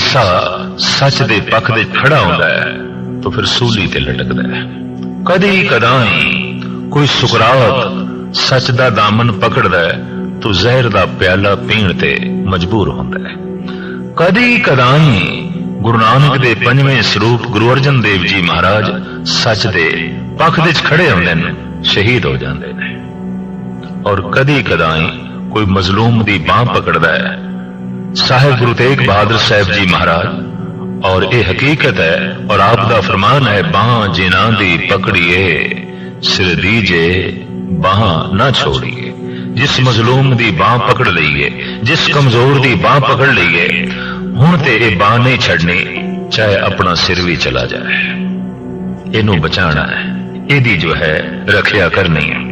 ਈਸਾ ਸੱਚ ਦੇ ਪੱਖ ਦੇ ਖੜਾ ਹੁੰਦਾ ਹੈ, ਤਾਂ ਫਿਰ ਸੂਲੀ ਤੇ ਲਟਕਦਾ ਹੈ। ਕਦੀ ਕਦਾਈ ਕੋਈ ਸੁਕਰਾਤ ਸੱਚ ਦਾ ਦਾਮਨ ਪਕੜਦਾ ਹੈ, ਤਾਂ ਜ਼ਹਿਰ ਦਾ ਪਿਆਲਾ ਪੀਣ ਤੇ ਮਜਬੂਰ ਹੁੰਦਾ ਹੈ। ਕਦੀ ਕਦਾਈ ਗੁਰੂ ਨਾਨਕ ਦੇ ਪੰਜਵੇਂ ਸਰੂਪ ਗੁਰੂ ਅਰਜਨ ਦੇਵ ਜੀ ਮਹਾਰਾਜ ਸੱਚ ਦੇ ਪੱਖ ਦੇ ਵਿੱਚ ਖੜੇ ਹੁੰਦੇ ਨੇ, ਸ਼ਹੀਦ ਹੋ ਜਾਂਦੇ ਨੇ। ਔਰ ਕਦੀ ਕਦਾਈ ਕੋਈ ਮਜ਼ਲੂਮ ਦੀ ਬਾਹ ਪਕੜਦਾ ਹੈ ਸਾਹਿਬ ਗੁਰੂ ਤੇਗ ਬਹਾਦਰ ਸਾਹਿਬ ਜੀ ਮਹਾਰਾਜ, ਔਰ ਇਹ ਹਕੀਕਤ ਹੈ, ਔਰ ਆਪ ਦਾ ਫਰਮਾਨ ਹੈ, ਬਾਹ ਜਿਨ੍ਹਾਂ ਦੀ ਪਕੜੀਏ, ਸਿਰ ਦੀਜੇ, ਬਾਹ ਨਾ ਛੋੜੀਏ। ਜਿਸ ਮਜ਼ਲੂਮ ਦੀ ਬਾਹ ਪਕੜ ਲਈਏ, ਜਿਸ ਕਮਜ਼ੋਰ ਦੀ ਬਾਹ ਪਕੜ ਲਈਏ, ਹੁਣ ਤੇ ਇਹ ਬਾਹ ਨਹੀਂ ਛੱਡਣੀ, ਚਾਹੇ ਆਪਣਾ ਸਿਰ ਵੀ ਚਲਾ ਜਾਏ। ਇਹਨੂੰ ਬਚਾਣਾ ਹੈ, ਇਹਦੀ ਜੋ ਹੈ, ਰੱਖਿਆ ਕਰਨੀ ਹੈ।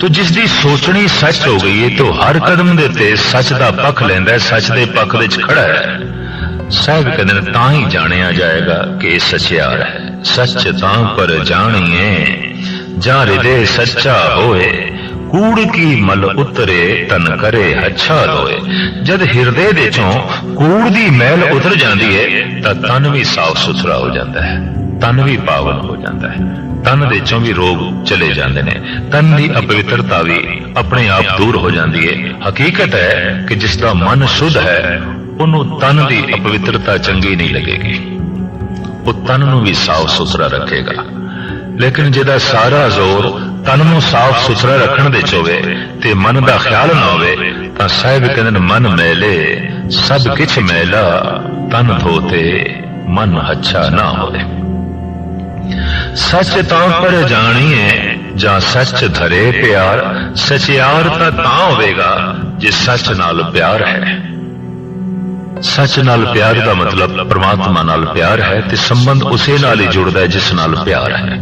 ਤੋ ਜਿਸ ਦੀ ਸੋਚਣੀ ਸੱਚ ਹੋ ਗਈ ਹੈ ਤੋ ਹਰ ਕਦਮ ਦੇ ਉੱਤੇ ਸੱਚ ਦਾ ਪੱਖ ਲੈਂਦਾ ਹੈ ਸੱਚ ਦੇ ਪੱਖ ਵਿੱਚ ਖੜਾ ਹੈ ਸਾਹਿਬ ਕਹਿੰਦੇ ਤਾਂ ਹੀ ਜਾਣਿਆ ਜਾਏਗਾ ਕਿ ਇਹ ਸੱਚਿਆਰ ਹੈ। ਸੱਚ ਤਾਂ ਪਰ ਜਾਣੀਏ ਜਾਂ ਹਿਰਦੇ ਸੱਚਾ ਹੋਏ, ਕੂੜ ਕੀ ਮਲ ਉਤਰੇ ਤਨ ਕਰੇ, ਅੱਛਾ ਲੋਏ ਜਦ ਹਿਰਦੇ ਦੇ ਚੋਂ ਕੂੜ ਦੀ ਮੈਲ ਉਤਰ ਜਾਂਦੀ ਹੈ ਤਾਂ ਤਨ ਵੀ ਸਾਫ਼ ਸੁਥਰਾ ਹੋ ਜਾਂਦਾ ਹੈ। ਤਨ ਵੀ ਪਾਵਨ ਹੋ ਜਾਂਦਾ ਹੈ। ਤਨ ਦੇ ਚੋਂ ਵੀ ਰੋਗ ਚਲੇ ਜਾਂਦੇ ਨੇ। ਤਨ ਦੀ ਅਪਵਿੱਤਰਤਾ ਵੀ ਆਪਣੇ ਆਪ ਦੂਰ ਹੋ ਜਾਂਦੀ ਹੈ। ਹਕੀਕਤ ਹੈ ਕਿ ਜਿਸ ਦਾ ਮਨ ਸ਼ੁੱਧ ਹੈ, ਉਹਨੂੰ ਤਨ ਦੀ ਅਪਵਿੱਤਰਤਾ ਚੰਗੀ ਨਹੀਂ ਲੱਗੇਗੀ। ਉਹ ਤਨ ਨੂੰ ਵੀ ਸਾਫ਼ ਸੁਥਰਾ ਰੱਖੇਗਾ। ਲੇਕਿਨ ਜਿਹਦਾ ਸਾਰਾ ਜ਼ੋਰ ਤਨ ਨੂੰ ਸਾਫ਼ ਸੁਥਰਾ ਰੱਖਣ ਦੇ ਚ ਹੋਵੇ ਤੇ ਮਨ ਦਾ ਖਿਆਲ ਨਾ ਹੋਵੇ, ਤਾਂ ਸਾਹਿਬ ਕਹਿੰਦੇ ਨੇ, ਮਨ ਮੈਲੇ, ਸਭ ਕਿਛ ਮੈਲਾ, ਤਨ ਧੋਤੇ, ਮਨ ਅੱਛਾ ਨਾ ਹੋਵੇ। ਸੱਚ ਤਾਂ ਪਰ ਜਾਣੀਏ ਜਾਂ ਸੱਚ ਧਰੇ ਪਿਆਰ, ਸਚਿਆਰ ਤਾਂ ਤਾਂ ਹੋਵੇਗਾ, ਜੇ ਸੱਚ ਨਾਲ ਪਿਆਰ ਹੈ। ਸੱਚ ਨਾਲ ਪਿਆਰ ਦਾ ਮਤਲਬ ਪ੍ਰਮਾਤਮਾ ਨਾਲ ਪਿਆਰ ਹੈ ਤੇ ਸੰਬੰਧ ਉਸੇ ਨਾਲ ਹੀ ਜੁੜਦਾ ਹੈ ਜਿਸ ਨਾਲ ਪਿਆਰ ਹੈ।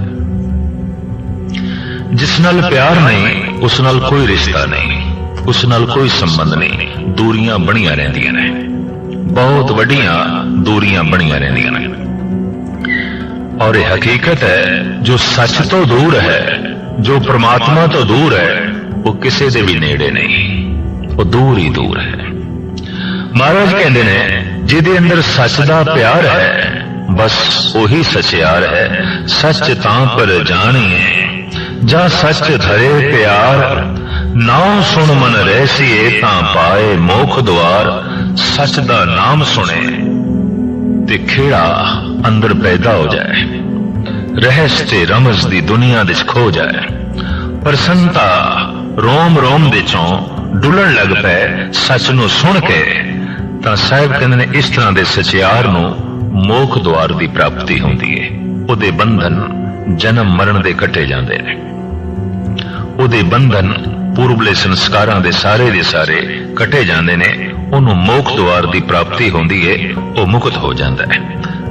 ਜਿਸ ਨਾਲ ਪਿਆਰ ਨਹੀਂ, ਉਸ ਨਾਲ ਕੋਈ ਰਿਸ਼ਤਾ ਨਹੀਂ, ਉਸ ਨਾਲ ਕੋਈ ਸੰਬੰਧ ਨਹੀਂ, ਦੂਰੀਆਂ ਬਣੀਆਂ ਰਹਿੰਦੀਆਂ ਨੇ। ਬਹੁਤ ਵੱਡੀਆਂ ਦੂਰੀਆਂ ਬਣੀਆਂ ਰਹਿੰਦੀਆਂ ਨੇ। ਔਰ ਇਹ ਹਕੀਕਤ ਹੈ ਜੋ ਸੱਚ ਤੋਂ ਦੂਰ ਹੈ ਜੋ ਪ੍ਰਮਾਤਮਾ ਤੋਂ ਦੂਰ ਹੈ ਉਹ ਕਿਸੇ ਦੇ ਵੀ ਨੇੜੇ ਨਹੀਂ ਉਹ ਦੂਰ ਹੀ ਦੂਰ ਹੈ ਮਹਾਰਾਜ ਕਹਿੰਦੇ ਨੇ ਜਿਹਦੇ ਅੰਦਰ ਸੱਚ ਦਾ ਪਿਆਰ ਹੈ ਬਸ ਉਹੀ ਸਚਿਆਰ ਹੈ ਸੱਚ ਤਾਂ ਪਰ ਜਾਣੀਏ ਜਾਂ ਸੱਚ ਧਰੇ ਪਿਆਰ ਨਾਮ ਸੁਣ ਮਨ ਰਹਿਸੀਏ ਤਾਂ ਪਾਏ ਮੋਖ ਦਵਾਰ ਸੱਚ ਦਾ ਨਾਮ ਸੁਣੇ ਤੇ ਖੇੜਾ ਅੰਦਰ ਪੈਦਾ ਹੋ ਜਾਏ। ਰਹਿਸ ਤੇ ਰਮਜ਼ ਦੀ ਦੁਨੀਆ ਵਿੱਚ ਖੋ ਜਾਏ। ਪ੍ਰਸੰਤਾ ਰੋਮ ਰੋਮ ਦੇ ਚੋਂ ਡੁੱਲਣ ਲੱਗ ਪਏ ਸੱਚ ਨੂੰ ਸੁਣ ਕੇ, ਤਾਂ ਸਾਹਿਬ ਕਹਿੰਦੇ ਨੇ ਇਸ ਤਰ੍ਹਾਂ ਦੇ ਸਚਿਆਰ ਨੂੰ ਮੋਖ ਦੁਆਰ ਦੀ ਪ੍ਰਾਪਤੀ ਹੁੰਦੀ ਹੈ ਉਹਦੇ ਬੰਧਨ ਜਨਮ ਮਰਨ ਦੇ ਕੱਟੇ ਜਾਂਦੇ ਨੇ। ਉਹਦੇ ਬੰਧਨ ਪੂਰਬਲੇ ਸੰਸਕਾਰਾਂ ਦੇ ਸਾਰੇ ਦੇ ਸਾਰੇ ਕੱਟੇ ਜਾਂਦੇ ਨੇ। ਉਹਨੂੰ ਮੋਖ ਦੁਆਰ ਦੀ ਪ੍ਰਾਪਤੀ ਹੁੰਦੀ ਹੈ ਉਹ ਮੁਕਤ ਹੋ ਜਾਂਦਾ ਹੈ।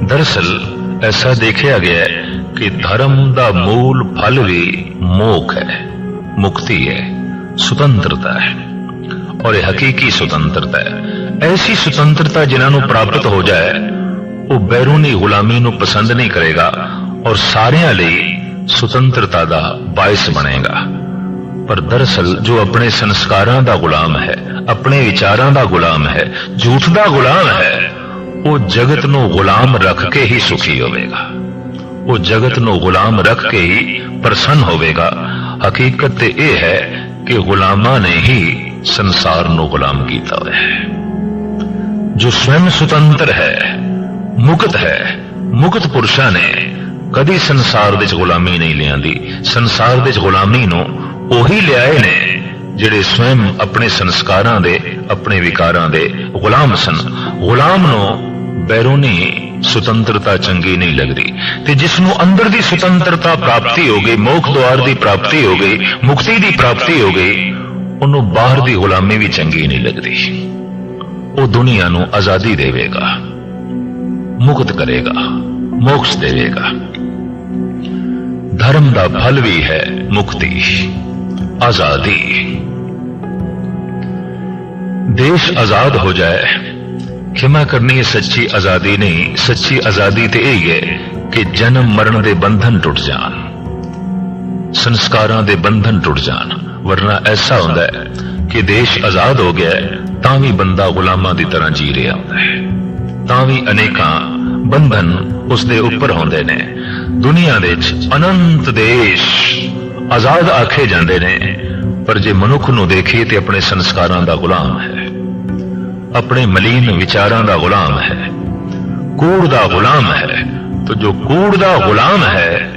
ਦਰਅਸਲ ਐਸਾ ਦੇਖਿਆ ਗਿਆ ਹੈ ਕਿ ਧਰਮ ਦਾ ਮੂਲ ਫਲ ਵੀ ਮੋਖ ਹੈ, ਮੁਕਤੀ ਹੈ, ਸੁਤੰਤਰਤਾ ਹੈ। ਔਰ ਇਹ ਹਕੀਕੀ ਸੁਤੰਤਰਤਾ ਹੈ। ਐਸੀ ਸੁਤੰਤਰਤਾ ਜਿਨ੍ਹਾਂ ਨੂੰ ਪ੍ਰਾਪਤ ਹੋ ਜਾਏ, ਉਹ ਬੈਰੂਨੀ ਗੁਲਾਮੀ ਨੂੰ ਪਸੰਦ ਨਹੀਂ ਕਰੇਗਾ ਔਰ ਸਾਰਿਆਂ ਲਈ ਸੁਤੰਤਰਤਾ ਦਾ ਬਾਇਸ ਬਣੇਗਾ। ਪਰ ਦਰਅਸਲ ਜੋ ਆਪਣੇ ਸੰਸਕਾਰਾਂ ਦਾ ਗੁਲਾਮ ਹੈ, ਆਪਣੇ ਵਿਚਾਰਾਂ ਦਾ ਗੁਲਾਮ ਹੈ, ਝੂਠ ਦਾ ਗੁਲਾਮ ਹੈ ਉਹ ਜਗਤ ਨੂੰ ਗੁਲਾਮ ਰੱਖ ਕੇ ਹੀ ਸੁਖੀ ਹੋਵੇਗਾ। ਉਹ ਜਗਤ ਨੂੰ ਗੁਲਾਮ ਰੱਖ ਕੇ ਹੀ ਪ੍ਰਸੰਨ ਹੋਵੇਗਾ। ਹਕੀਕਤ ਤੇ ਇਹ ਹੈ ਕਿ ਗੁਲਾਮਾਂ ਨੇ ਹੀ ਸੰਸਾਰ ਨੂੰ ਗੁਲਾਮ ਕੀਤਾ ਹੋਇਆ ਹੈ। ਜੋ ਸਵੈਮ ਸੁਤੰਤਰ ਹੈ, ਮੁਕਤ ਹੈ, ਮੁਕਤ ਪੁਰਸ਼ਾਂ ਨੇ ਕਦੀ ਸੰਸਾਰ ਵਿੱਚ ਗੁਲਾਮੀ ਨਹੀਂ ਲਿਆਂਦੀ। ਸੰਸਾਰ ਵਿੱਚ ਗੁਲਾਮੀ ਨੂੰ ਉਹੀ ਲਿਆਏ ਨੇ ਜਿਹੜੇ ਸਵੈਮ ਆਪਣੇ ਸੰਸਕਾਰਾਂ ਦੇ, ਆਪਣੇ ਵਿਕਾਰਾਂ ਦੇ ਗੁਲਾਮ ਸਨ। ਗੁਲਾਮ ਨੂੰ ਬੈਰੂਨੀ ਸੁਤੰਤਰਤਾ ਚੰਗੀ ਨਹੀਂ ਲੱਗਦੀ ਤੇ ਜਿਸ ਨੂੰ ਅੰਦਰ ਦੀ ਸੁਤੰਤਰਤਾ ਪ੍ਰਾਪਤੀ ਹੋ ਗਈ, ਮੋਖ ਦੁਆਰ ਦੀ ਪ੍ਰਾਪਤੀ ਹੋ ਗਈ, ਮੁਕਤੀ ਦੀ ਪ੍ਰਾਪਤੀ ਹੋ ਗਈ, ਉਹਨੂੰ ਬਾਹਰ ਦੀ ਗੁਲਾਮੀ ਵੀ ਚੰਗੀ ਨਹੀਂ ਲੱਗਦੀ। ਉਹ ਦੁਨੀਆ ਨੂੰ ਆਜ਼ਾਦੀ ਦੇਵੇਗਾ, ਮੁਕਤ ਕਰੇਗਾ, ਮੋਕਸ਼ ਦੇਵੇਗਾ। ਧਰਮ ਦਾ ਫਲ ਵੀ ਹੈ ਮੁਕਤੀ, ਆਜ਼ਾਦੀ। ਦੇਸ਼ ਆਜ਼ਾਦ ਹੋ ਜਾਏ ਖਿਮਾ ਕਰਨੀ ਸੱਚੀ ਆਜ਼ਾਦੀ ਨਹੀਂ ਸੱਚੀ ਆਜ਼ਾਦੀ ਤੇ ਇਹ ਹੈ ਕਿ ਜਨਮ ਮਰਨ ਦੇ ਬੰਧਨ ਟੁੱਟ ਜਾਣ ਸੰਸਕਾਰਾਂ ਦੇ ਬੰਧਨ ਟੁੱਟ ਜਾਣ ਵਰਨਾ ਐਸਾ ਹੁੰਦਾ ਹੈ ਕਿ ਦੇਸ਼ ਆਜ਼ਾਦ ਹੋ ਗਿਆ ਤਾਂ ਵੀ ਬੰਦਾ ਗੁਲਾਮਾਂ ਦੀ ਤਰ੍ਹਾਂ ਜੀ ਰਿਹਾ ਹੁੰਦਾ ਹੈ ਤਾਂ ਵੀ ਅਨੇਕਾਂ ਬੰਧਨ ਉਸ ਦੇ ਉੱਪਰ ਹੁੰਦੇ ਨੇ ਦੁਨੀਆ ਦੇ ਵਿੱਚ ਅਨੰਤ ਦੇਸ਼ ਆਜ਼ਾਦ ਆਖੇ ਜਾਂਦੇ ਨੇ ਪਰ ਜੇ ਮਨੁੱਖ ਨੂੰ ਦੇਖੇ ਤੇ ਆਪਣੇ ਸੰਸਕਾਰਾਂ ਦਾ ਗੁਲਾਮ ਹੈ ਆਪਣੇ ਮਲੀਨ ਵਿਚਾਰਾਂ ਦਾ ਗੁਲਾਮ ਹੈ। ਕੂੜ ਦਾ ਗੁਲਾਮ ਹੈ। ਤਾਂ ਜੋ ਕੂੜ ਦਾ ਗੁਲਾਮ ਹੈ,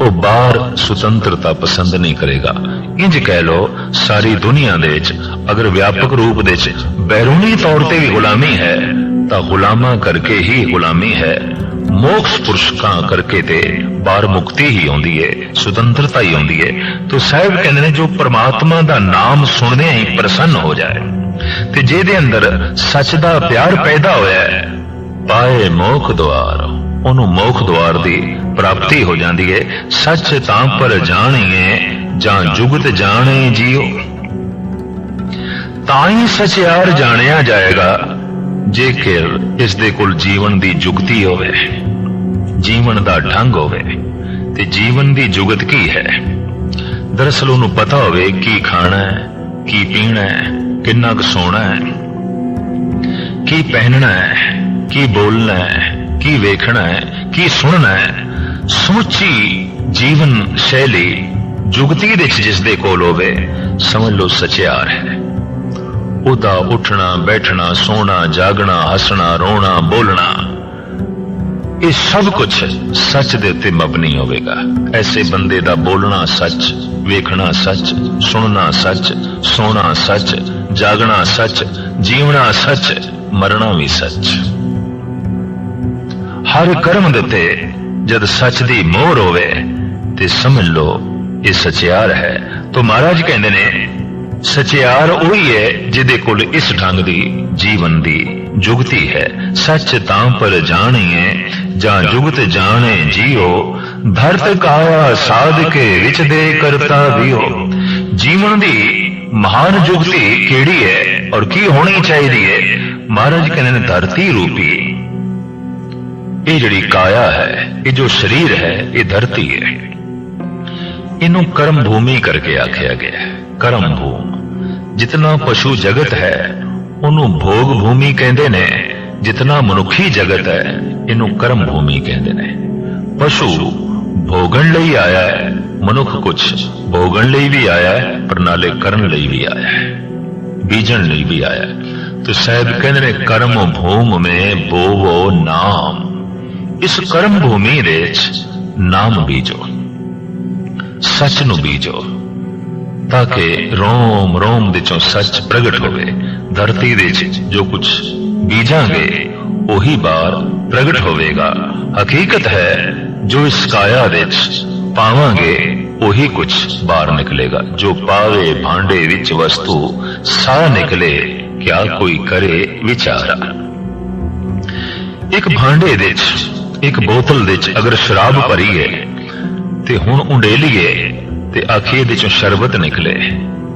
ਉਹ ਬਾਹਰ ਸੁਤੰਤਰਤਾ ਪਸੰਦ ਨਹੀਂ ਕਰੇਗਾ। ਇੰਜ ਕਹਿ ਲੋ ਸਾਰੀ ਦੁਨੀਆ ਦੇ ਵਿੱਚ, ਅਗਰ ਵਿਆਪਕ ਰੂਪ ਦੇ ਵਿੱਚ ਬੈਰੂਨੀ ਤੌਰ ਤੇ ਵੀ ਗੁਲਾਮੀ ਹੈ, ਤਾਂ ਗੁਲਾਮਾਂ ਕਰਕੇ ਹੀ ਗੁਲਾਮੀ ਹੈ। ਮੋਕਸ਼ ਪੁਰਸ਼ਕਾਂ ਕਰਕੇ ਤੇ ਬਾਹਰ ਮੁਕਤੀ ਹੀ ਆਉਂਦੀ ਹੈ ਸੁਤੰਤਰਤਾ ਹੀ ਆਉਂਦੀ ਹੈ ਤੋ ਸਾਹਿਬ ਕਹਿੰਦੇ ਨੇ, ਜੋ ਪ੍ਰਮਾਤਮਾ ਦਾ ਨਾਮ ਸੁਣਦੇ ਹੀ ਪ੍ਰਸੰਨ ਹੋ ਜਾਏ। ਤੇ ਜਿਹਦੇ ਅੰਦਰ ਸੱਚ ਦਾ ਪਿਆਰ ਪੈਦਾ ਹੋਇਆ ਹੈ, ਪਾਏ ਮੋਖ ਦੁਆਰ, ਉਹਨੂੰ ਮੋਖ ਦੁਆਰ ਦੀ ਪ੍ਰਾਪਤੀ ਹੋ ਜਾਂਦੀ ਹੈ। ਸੱਚ ਤਾਂ ਪਰ ਜਾਣੀਏ, ਜਾਂ ਜੁਗਤ ਜਾਣੇ ਜੀਓ। ਤਾਂ ਹੀ ਸਚਿਆਰ ਜਾਣਿਆ ਜਾਏਗਾ ਜੇਕਰ ਇਸ ਦੇ ਕੋਲ ਜੀਵਨ ਦੀ ਜੁਗਤੀ ਹੋਵੇ, ਜੀਵਨ ਦਾ ਢੰਗ ਹੋਵੇ, ਤੇ ਜੀਵਨ ਦੀ ਜੁਗਤ ਕੀ ਹੈ? ਦਰਅਸਲ ਉਹਨੂੰ ਪਤਾ ਹੋਵੇ ਕੀ ਖਾਣਾ ਹੈ, ਕੀ ਪੀਣਾ ਹੈ ਕਿੰਨਾ ਕੁ ਸੋਣਾ ਹੈ। ਕੀ ਪਹਿਨਣਾ ਹੈ, ਕੀ ਬੋਲਣਾ ਹੈ, ਕੀ ਵੇਖਣਾ ਹੈ, ਕੀ ਸੁਣਨਾ ਹੈ। ਸਮੁੱਚੀ ਜੀਵਨ ਸ਼ੈਲੀ ਜੁਗਤੀ ਦੇ ਵਿੱਚ ਜਿਸ ਦੇ ਕੋਲ ਹੋਵੇ, ਸਮਝ ਲਓ ਸਚਿਆਰ ਹੈ। ਉਹਦਾ ਉੱਠਣਾ, ਬੈਠਣਾ, ਸੋਣਾ, ਜਾਗਣਾ, ਹੱਸਣਾ, ਰੋਣਾ, ਬੋਲਣਾ, ਇਹ ਸਭ ਕੁਝ ਸੱਚ ਦੇ ਉੱਤੇ ਮਬਨੀ ਹੋਵੇਗਾ। ਐਸੇ ਬੰਦੇ ਦਾ ਬੋਲਣਾ ਸੱਚ, ਵੇਖਣਾ ਸੱਚ, ਸੁਣਨਾ ਸੱਚ, ਸੋਣਾ ਸੱਚ ਜਾਗਣਾ ਸੱਚ, ਜੀਵਣਾ ਸੱਚ, ਮਰਨਾ ਵੀ ਸੱਚ। ਹਰ ਕਰਮ ਦਿੱਤੇ ਜਦ ਸੱਚ ਦੀ ਮੋਹਰ ਹੋਵੇ, ਤੇ ਸਮਝ ਲਓ ਇਹ ਸਚਿਆਰ ਹੈ। ਤੋਂ ਮਹਾਰਾਜ ਕਹਿੰਦੇ ਨੇ, ਸਚਿਆਰ ਉਹੀ ਹੈ ਜਿਹਦੇ ਕੋਲ ਇਸ ਢੰਗ ਦੀ ਜੀਵਨ ਦੀ ਜੁਗਤੀ ਹੈ। ਸੱਚ ਤਾਂ ਪਰ ਜਾਣੀਏ ਜਾਂ ਜੁਗਤ ਜਾਣੇ ਜੀਓ। ਧਰਤ ਕਾਇਆ ਸਾਧ ਕੇ ਵਿੱਚ ਦੇ ਕਰਤਾ ਵੀ ਹੋ ਜੀਵਨ ਦੀ ਮਹਾਨ ਜੁਗਤੀ ਕਿਹੜੀ ਹੈ ਔਰ ਕੀ ਹੋਣੀ ਚਾਹੀਦੀ ਹੈ? ਮਹਾਰਾਜ ਕਹਿੰਦੇ ਨੇ ਧਰਤੀ ਰੂਪੀ। ਇਹ ਜਿਹੜੀ ਕਾਇਆ ਹੈ, ਇਹ ਜੋ ਸਰੀਰ ਹੈ, ਇਹ ਧਰਤੀ ਹੈ। ਇਹਨੂੰ ਕਰਮ ਭੂਮੀ ਕਰਕੇ ਆਖਿਆ ਗਿਆ ਹੈ ਕਰਮ ਭੂਮ ਜਿਤਨਾ ਪਸ਼ੂ ਜਗਤ ਹੈ, ਉਹਨੂੰ ਭੋਗ ਭੂਮੀ ਕਹਿੰਦੇ ਨੇ। ਜਿਤਨਾ ਮਨੁੱਖੀ ਜਗਤ ਹੈ, ਇਹਨੂੰ ਕਰਮ ਭੂਮੀ ਕਹਿੰਦੇ ਨੇ। ਪਸ਼ੂ ਭੋਗਣ ਲਈ ਆਇਆ ਹੈ। ਮਨੁੱਖ ਕੁਝ ਭੋਗਣ ਲਈ ਵੀ ਆਇਆ ਹੈ ਪਰ ਨਾਲੇ ਕਰਨ ਲਈ ਵੀ ਆਇਆ ਹੈ ਬੀਜਣ ਲਈ ਵੀ ਆਇਆ ਹੈ ਤੇ ਸਾਹਿਬ ਕਹਿੰਦੇ ਨੇ ਕਰਮ ਭੂਮ ਮੇ ਬੋਵੋ ਨਾਮ ਇਸ ਕਰਮ ਭੂਮੀ ਦੇ ਵਿੱਚ ਨਾਮ ਬੀਜੋ ਸੱਚ ਨੂੰ ਬੀਜੋ ਤਾਂ ਕਿ ਰੋਮ ਰੋਮ ਦੇ ਚੋਂ ਸੱਚ ਪ੍ਰਗਟ ਹੋਵੇ ਧਰਤੀ ਦੇ ਵਿੱਚ ਜੋ ਕੁਝ ਬੀਜਾਂਗੇ ਉਹੀ ਬਾਰ ਪ੍ਰਗਟ ਹੋਵੇਗਾ ਹਕੀਕਤ ਹੈ ਜੋ ਇਸ ਕਾਇਆ ਦੇ ਵਿੱਚ ਪਾਵਾਂਗੇ, ਉਹੀ ਕੁਝ ਬਾਹਰ ਨਿਕਲੇਗਾ। ਜੋ ਪਾਵੇ, ਭਾਂਡੇ ਵਿੱਚ ਵਸਤੂ ਸਾ ਨਿਕਲੇ, ਕਿਆ ਕੋਈ ਕਰੇ ਵਿਚਾਰਾ। ਇੱਕ ਭਾਂਡੇ ਵਿੱਚ, ਇੱਕ ਬੋਤਲ ਵਿੱਚ ਅਗਰ ਸ਼ਰਾਬ ਭਰੀ ਹੈ ਤੇ ਹੁਣ ਉਡੇਲੀਏ, ਤੇ ਆਖੀ ਇਹਦੇ ਚੋਂ ਸ਼ਰਬਤ ਨਿਕਲੇ,